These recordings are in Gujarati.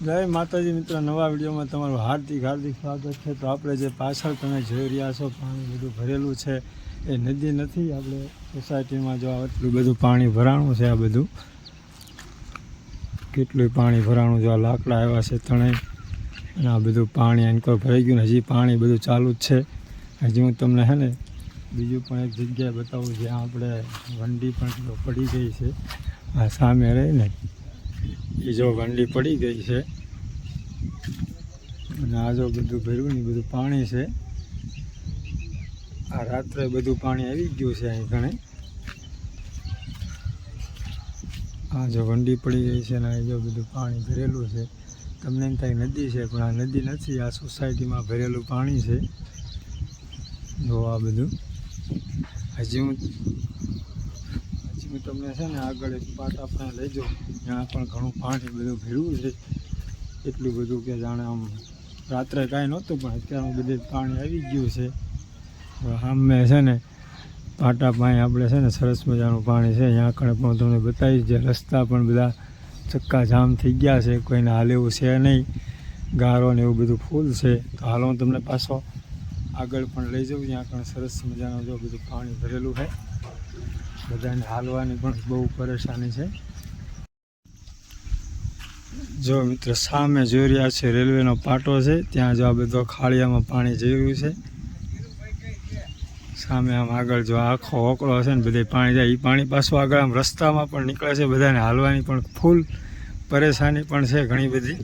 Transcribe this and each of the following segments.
જય માતાજી મિત્ર, નવા વિડીયોમાં તમારું હાર્દિક હાર્દિક સ્વાગત છે. તો આપણે જે પાછળ તમે જોઈ રહ્યા છો, પાણી બધું ભરેલું છે. એ નદી નથી, આપણે સોસાયટીમાં જો આટલું બધું પાણી ભરાણું છે આ બધું. કેટલું પાણી ભરાણું જો આ લાકડા આવ્યા છે ત્રણેય. અને આ બધું પાણી એનકોર ભરાઈ ગયું ને હજી પાણી બધું ચાલુ જ છે. હજી હું તમને હે ને બીજું પણ એક જગ્યાએ બતાવું, જ્યાં આપણે વંડી પણ પડી ગઈ છે. આ સામે રહી ને એ જો પડી ગઈ છે. અને આ જો બધું ભર્યું ને બધું પાણી છે. આ રાત્રે બધું પાણી આવી ગયું છે અહીં ઘણે. આ જો વંડી પડી ગઈ છે ને અહીં જો બધું પાણી ભરેલું છે. તમને એમ થાય નદી છે, પણ આ નદી નથી, આ સોસાયટીમાં ભરેલું પાણી છે. જો આ બધું. હજી હું હું તમને છે ને આગળ એક પાટ આપણે લઈ જાઉં ત્યાં પણ ઘણું પાણી બધું ભીડવું છે. એટલું બધું કે જાણે આમ રાત્રે કાંઈ નહોતું, પણ અત્યારે બધું પાણી આવી ગયું છે. સામે છે ને પાટા પાસે આપણે છે ને સરસ મજાનું પાણી છે. અહીંયા આગળ પણ તમને બતાવીશ જે રસ્તા પણ બધા ચક્કા જામ થઈ ગયા છે. કોઈને હાલ એવું છે નહીં. ગારો ને એવું બધું ફૂલ છે. તો હાલ હું તમને પાછો આગળ પણ લઈ જાઉં. ત્યાં આગળ સરસ મજાનું જો બધું પાણી ભરેલું છે. બધાને હાલવાની પણ બહુ પરેશાની છે. જો મિત્ર, સામે જોઈ રહ્યા છે રેલવેનો પાટો છે, ત્યાં જો આ બધો ખાળિયામાં પાણી જઈ રહ્યું છે. સામે આમ આગળ જો આખો ઓકળો છે ને, બધે પાણી જાય એ પાણી પાછું આગળ આમ રસ્તામાં પણ નીકળે છે, બધાને હાલવાની પણ ફૂલ પરેશાની પણ છે ઘણી બધી.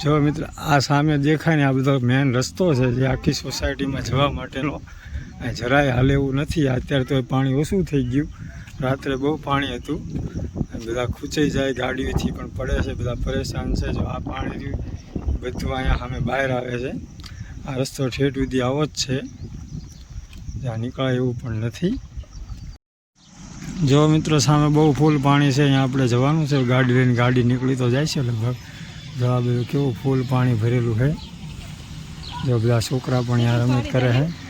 જો મિત્ર, આ સામે દેખાય ને આ બધો મેન રસ્તો છે, જે આખી સોસાયટીમાં જવા માટેનો જરાય હાલ એવું નથી. અત્યારે તો પાણી ઓછું થઈ ગયું. રાત્રે બહુ પાણી હતું. બધા ખૂંચાઈ જાય, ગાડીઓથી પણ પડે છે, બધા પરેશાન છે. જો આ પાણી બધું અહીંયા સામે બહાર આવે છે. આ રસ્તો ઠેઠ સુધી આવો જ છે. જ્યાં નીકળાય એવું પણ નથી. જો મિત્રો, સામે બહુ ફૂલ પાણી છે, અહીંયા આપણે જવાનું છે. ગાડી લઈને ગાડી નીકળી તો જાય છે લગભગ. જો આ બધું કેવું ફૂલ પાણી ભરેલું છે. જો બધા છોકરા પણ અહીંયા રમત કરે છે.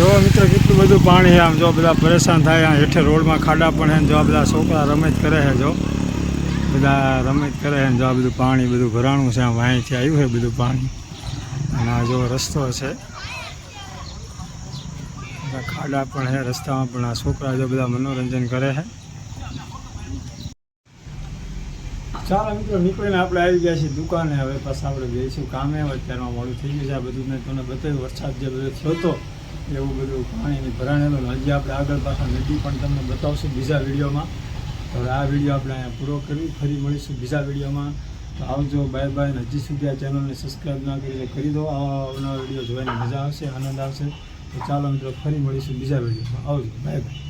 જો મિત્રો, કેટલું બધું પાણી છે આમ જો બધા પરેશાન થાય, આ હેઠે રોડમાં ખાડા પણ છે જો આ બધા છોકરા રમત કરે છે જો. બધા રમત કરે છે જો આ બધું પાણી, બધું ભરાણું છે આમ વાંચી આવ્યું છે બધું પાણી. અને આ જો રસ્તો છે. ખાડા પણ છે, રસ્તામાં પણ આ છોકરા જો બધા મનોરંજન કરે છે. ચાલો મિત્રો, નીકળીને આપણે આવી ગયા છીએ દુકાને. હવે પાછા આપણે જઈશું કામે. અત્યારમાં મોડું થઈ ગયું છે. આ બધું મેં તમને બતાવ્યું. વરસાદ જે બધો થયો હતો એવું બધું પાણીની ભરાણેલું હજી આપણે આગળ પાછા નદી પણ તમને બતાવશું બીજા વિડીયોમાં. તો હવે આ વીડિયો આપણે અહીંયા પૂરો કરી ફરી મળીશું બીજા વિડીયોમાં. તો આવજો, બાય બાય હજી સુધી આ ચેનલને સબસ્ક્રાઈબ ના કરી કરી દો. આવા આવનારા વીડિયો જોવાની મજા આવશે, આનંદ આવશે. તો ચાલો મિત્રો, ફરી મળીશું બીજા વિડીયોમાં. આવજો, બાય બાય.